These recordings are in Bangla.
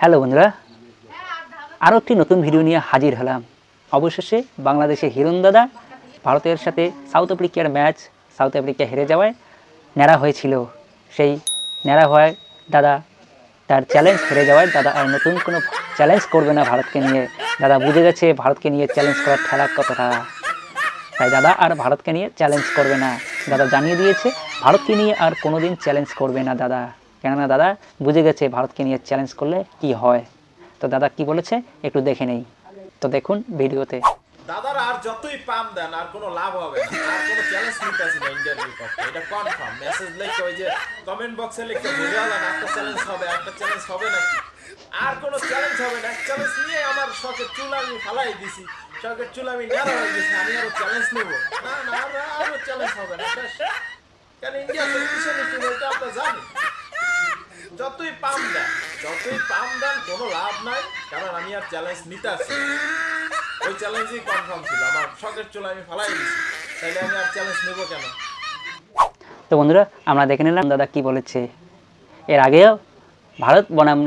হ্যালো বন্ধুরা আরও একটি নতুন ভিডিও নিয়ে হাজির হলাম। অবশেষে বাংলাদেশের হিরণ দাদা ভারতের সাথে সাউথ আফ্রিকার ম্যাচ, সাউথ আফ্রিকা হেরে যাওয়ায় ন্যাড়া হয়েছিল। সেই ন্যাড়া হওয়ায় দাদা তার চ্যালেঞ্জ হেরে যাওয়ায় দাদা আর নতুন কোনো চ্যালেঞ্জ করবে না ভারতকে নিয়ে। দাদা বুঝে গেছে ভারতকে নিয়ে চ্যালেঞ্জ করার ঠেলা কতটা। তাই দাদা আর ভারতকে নিয়ে চ্যালেঞ্জ করবে না। দাদা জানিয়ে দিয়েছে, ভারতকে নিয়ে আর কোনোদিন চ্যালেঞ্জ করবে না দাদা। কেননা দাদা বুঝে গেছে ভারতকে নিয়ে চ্যালেঞ্জ করলে কি হয়। তো দাদা কি বলেছে? একটু দেখে নেই। তো দেখুন ভিডিওতে। দাদার আর যতই পাম দেন, আর কোনো লাভ হবে না। আর কোনো চ্যালেঞ্জ নিতে না এটা কনফার্ম মেসেজ লিখে ওই যে কমেন্ট বক্সে লিখে হলেন একটা চ্যালেঞ্জ হবে, একটা চ্যালেঞ্জ হবে আর কোনো চ্যালেঞ্জ হবে না। চ্যালেঞ্জ নিয়ে আমার শখের চুল আমি ফালাই দিছি। শখের চুল আমি নেড়া হয়ে গেছি, আমি আরও চ্যালেঞ্জ নেব। না না, আরও চ্যালেঞ্জ হবে না। কারণ ইন্ডিয়া শক্তিশালী টিম এটা আমরা জানি যতই পাম দেন, যতই পাম দেন, কোনো লাভ নাই, কারণ আমি আর চ্যালেঞ্জ নিতে আসছি না। ওই চ্যালেঞ্জই কনফার্ম ছিল, আমার শখের চুল আমি ফালাই দিছি তাইলে আমি আর চ্যালেঞ্জ নেব কেন? তো বন্ধুরা, আমরা দেখে নিলাম দাদা কি বলেছে। এর আগেও ভারত বনাম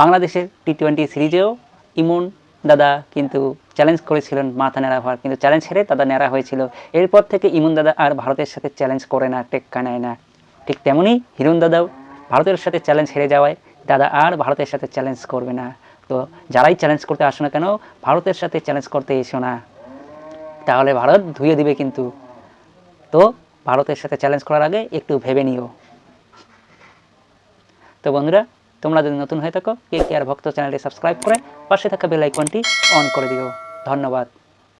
বাংলাদেশের টি টোয়েন্টি সিরিজেও ইমন দাদা কিন্তু চ্যালেঞ্জ করেছিলেন মাথা নেড়া হওয়ার। কিন্তু চ্যালেঞ্জ হেরে দাদা নেড়া হয়েছিল। এরপর থেকে ইমন দাদা আর ভারতের সাথে চ্যালেঞ্জ করে না, টেক্কা নেয় না। ঠিক তেমনই হিরণ দাদাও ভারতের সাথে চ্যালেঞ্জ হেরে যাওয়ায় দাদা আর ভারতের সাথে চ্যালেঞ্জ করবে না। তো যারাই চ্যালেঞ্জ করতে আসো না কেন, ভারতের সাথে চ্যালেঞ্জ করতে এসো না। তাহলে ভারত ধুয়ে দিবে কিন্তু। তো ভারতের সাথে চ্যালেঞ্জ করার আগে একটু ভেবে নিও। তো বন্ধুরা, তোমরা যদি নতুন হয়ে থাকো, কে কে আর ভক্ত চ্যানেলটি সাবস্ক্রাইব করে পাশে থাকা বেল আইকনটি অন করে দিও। ধন্যবাদ।